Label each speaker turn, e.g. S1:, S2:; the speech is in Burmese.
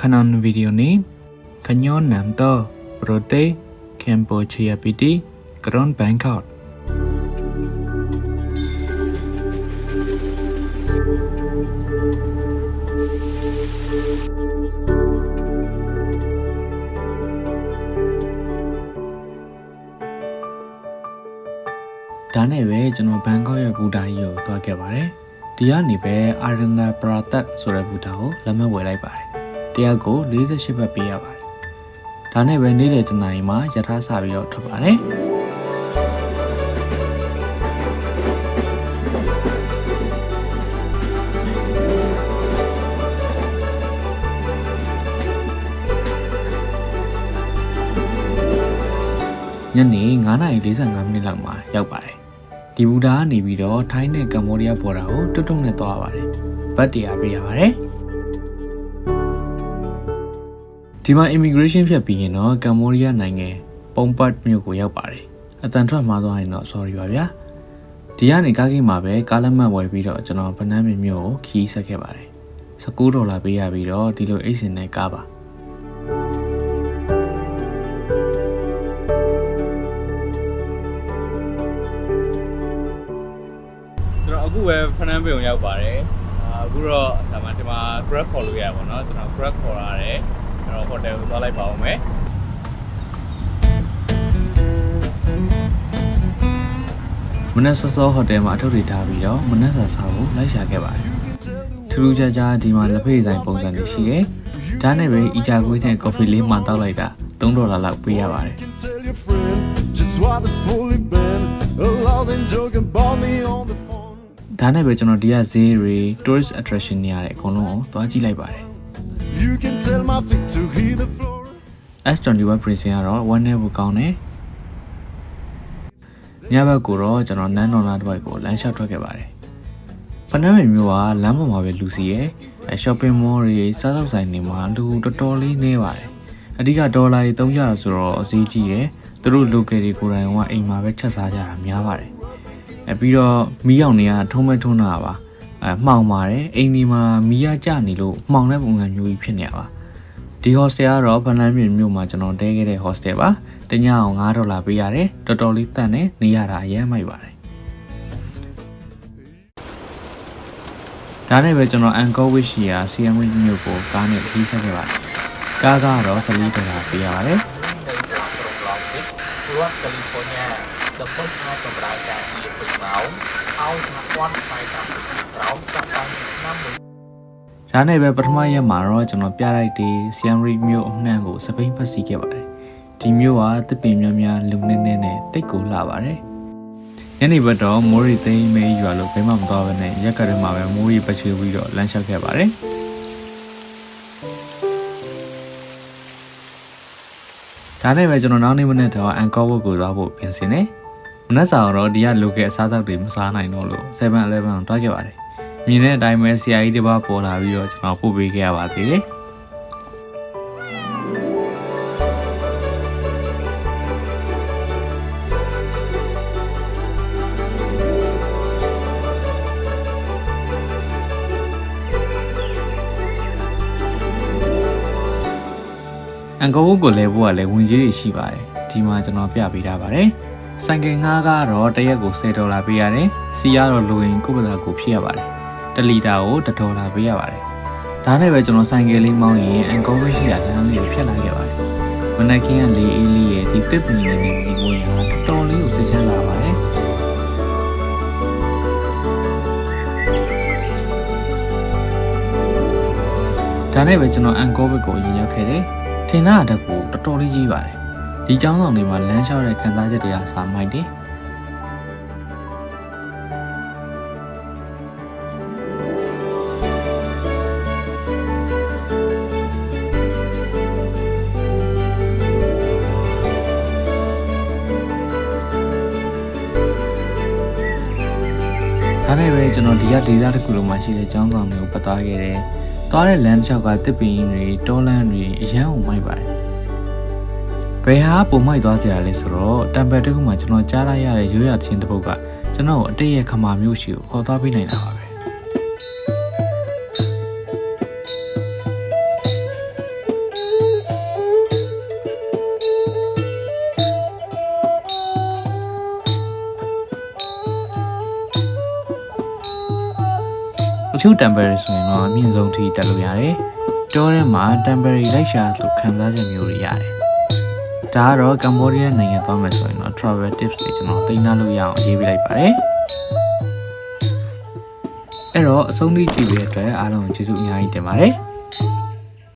S1: kanan video ni kanyon nam to prote Cambodia piti kron Bangkok ဒါနဲ့ပဲကျွန်တော်ဘန်ကောက်ရဲ့ဘူတာကြီးကိုသွားခဲ့ပါတယ်။ဒီကနေပဲအာရနာပရာတတ်ဆိုတဲ့ဘူတာကိုလက်မှတ်ဝယ်လိုက်ပါတယ်။ တရားကို48ဘတ်ပေးရပါတယ်။ဒါနဲ့ပဲနေ့လယ်တနာရီမှာယထာစာပြီးတော့ထွက်ပါတယ်။ညနေ9:45မိနစ်လောက်မှာရောက်ပါတယ်။ဒီဘူတာကနေပြီးတော့ထိုင်းနဲ့ကမ္ဘောဒီးယားဘော်ဒါကိုတွတ်တွတ်နဲ့သွားရပါတယ်။ဘတ်တရားပေးရပါတယ်။ ဒီမှာ immigration ဖြတ်ပြီးရင်တော့ကမ္ဘောဒီးယားနိုင်ငံပုံပတ်မြို့ကိုရောက်ပါတယ်အတန်ထွက်မှာသွားရင်တော့ sorry ပါဗျာဒီကနေကားကြီးမှာပဲကားလက်မှတ်ဝယ်ပြီးတော့ကျွန်တော်ဗနန်းမြို့ကိုခီးဆက်ခဲ့ပါတယ်19ဒေါ်လာပေးရပြီးတော့ဒီလိုအိတ်စင်နဲ့ကားပါ
S2: အခုပဲဖနန်းပေုံရောက်ပါတယ်အခုတော့ဒါမှဒီမှာ grab ခေါ်လို့ရပါတော့ကျွန်တော် grab ခေါ်ရတယ် ကျွန်တော်ဟိုတယ်ကိုသွားလိုက်ပါအောင်မယ်
S1: မနက်စောစောဟိုတယ်မှာအထုပ်တွေထားပြီးတော့မနက်စာစားဖို့လိုက်ရှာခဲ့ပါတယ်။ထူးထူးခြားခြားဒီမှာလက်ဖေးဆိုင်ပုံစံတွေရှိတယ်။ဒါနဲ့ပဲအီဂျာကွေးနဲ့ကော်ဖီလေးမှတောက်လိုက်တာ3ဒေါ်လာလောက်ပေးရပါတယ်
S3: Tell your friend just what it's fully been. Allow them joking about me on the phone.
S1: ။ဒါနဲ့ပဲကျွန်တော်ဒီကဈေးတွေ tourist attraction တွေရတဲ့အကုန်လုံးကိုသွားကြည့်လိုက်ပါတယ်
S3: You can tell my feet to hit the floor.
S1: ။ S21 Prison ကတော့1 net ကိုကောင်းတယ်။ညဘက်ကိုတော့ကျွန်တော်နန်းတော်နာတစ်ဝိုက်ကိုလမ်းလျှောက်ထွက်ခဲ့ပါတယ်။ဖနက်မေမျိုးကလမ်းပေါ်မှာပဲလူစီရယ်။ shopping mall တွေစားသောက်ဆိုင်တွေမှာလူတော်တော်လေးနေပါတယ်။အဓိကဒေါ်လာကြီး300ဆိုတော့အစည်းကြီးတယ်။သူတို့ local တွေကိုယ်တိုင်ကအိမ်မှာပဲချက်စားကြတာများပါတယ်။အဲပြီးတော့မီးရောင်တွေကထုံးမဲ့ထုံးတာပါ။ အဲမှောင်ပါတယ်အိမ်ဒီမှာမီးရကျနေလို့မှောင်တဲ့ပုံစံမျိုးကြီးဖြစ်နေရပါဒီ hostel ကတော့ဗန်လန်မြို့မြို့မှာကျွန်တော်တဲခဲ့တဲ့ hostel ပါတညအောင်9ဒေါ်လာပေးရတယ်တော်တော်လေးတန်တယ်နေရတာအရမ်းမိုက်ပါတယ်ဒါနဲ့ပဲကျွန်တော် Angkor Wat ရှိရာ CM မြို့ကိုကားနဲ့ခီးဆက်ခဲ့ပါတယ်ကားကတော့14ဒေါ်လာပေးရပါတယ်
S4: California the first of the bride that he put out out 1.5
S1: ဒါနဲ့ပဲပထမရက်မှာတော့ကျွန်တော်ပြလိုက်တဲ့ Siem Reap မြို့အနှံ့ကိုစပိန်ဖက်စီခဲ့ပါတယ်ဒီမြို့ကတစ်ပင်များများလူနေနေနဲ့တိတ်ကိုလာပါတယ်ညနေဘက်တော့မိုးရီသိမ်းမဲရွာလို့ဘယ်မှမသွားဘဲနဲ့ရက်ကတည်းမှာပဲမိုးရီပတ်ချွေပြီးတော့လမ်းလျှောက်ခဲ့ပါတယ်ဒါနဲ့ပဲကျွန်တော်နောက်နေ့မနေ့တော့အန်ကောဝတ်ကိုသွားဖို့ပြင်ဆင်နေမနက်စာတော့ဒီကလိုကအစားအသောက်တွေမစားနိုင်တော့လို့7-11ကိုသွားခဲ့ပါတယ် မြင်တဲ့အတိုင်းပဲဆရာကြီးတစ်ပါးပေါ်လာပြီးတော့ကျွန်တော်ပို့ပေးခဲ့ရပါသေးတယ်အန်ကောဝတ်ကိုလဲဖို့ကလည်းဝင်ကြီးတွေရှိပါတယ်ဒီမှာကျွန်တော်ပြပေးထားပါတယ်ဆိုင်ကယ်ငှားကတော့တစ်ရက်ကို10ဒေါ်လာပေးရတယ်စီကတော့လိုရင်ကိုယ့်ဘာသာကိုဖြည့်ရပါတယ် 1လီတာကို1ဒေါ်လာပေးရပါတယ်။ဒါနဲ့ပဲကျွန်တော်ဆိုင်ကယ်လေးမောင်းရင်အန်ကောဘရှိရာလမ်းလေးကိုဖြတ်လာခဲ့ပါတယ်။မနက်ခင်းကလေးအေးလေးရဲ့ဒီတစ်ပင်လေးနဲ့ဒီကိုရတော်လေးကိုဆက်ချလာပါတယ်။ဒါနဲ့ပဲကျွန်တော်အန်ကောဘက်ကိုရင်ရောက်ခဲ့တယ်။ထင်တာအတက်ကိုတော်တော်လေးကြီးပါတယ်။ဒီကျောင်းဆောင်တွေမှာလမ်းလျှောက်တဲ့ခံစားချက်တွေအားစာမိုက်တယ်။ ဒါနဲ့ပဲကျွန်တော်ဒီကဒေသတစ်ခုလုံးမှာရှိတဲ့ကျောင်းဆောင်တွေကိုပတ်သွားခဲ့တယ်။သွားတဲ့လမ်းတစ်လျှောက်ကတစ်ပင်တွေတောလမ်းတွေအရန်အောင်မိုက်ပါတယ်။ဘယ်ဟာပုံမိုက်သွားစေတာလဲဆိုတော့တံပယ်တစ်ခုမှာကျွန်တော်ကြားလိုက်ရတဲ့ရိုးရချင်းတစ်ပုတ်ကကျွန်တော်ကိုအတိတ်ရဲ့ခမာမျိုးရှိကိုခေါ်သွားပေးနိုင်တာပါပဲ ချို့ temporary ဆိုရင်တော့အမြင့်ဆုံးထိတက်လို့ရတယ်တောထဲမှာ temporary လိုက်ရှာလို့ခံစားချက်မျိုးတွေရတယ်ဒါကတော့ကမ္ဘောဒီးယားနိုင်ငံသွားမယ်ဆိုရင်တော့ travel tips တွေကျွန်တော်တင်ပြလို့ရအောင်ရေးပြလိုက်ပါတယ်အဲ့တော့အဆုံးထိကြည့်ပြီးတဲ့အတွက်အားလုံးကိုကျေးဇူးအများကြီးတင်ပါတယ်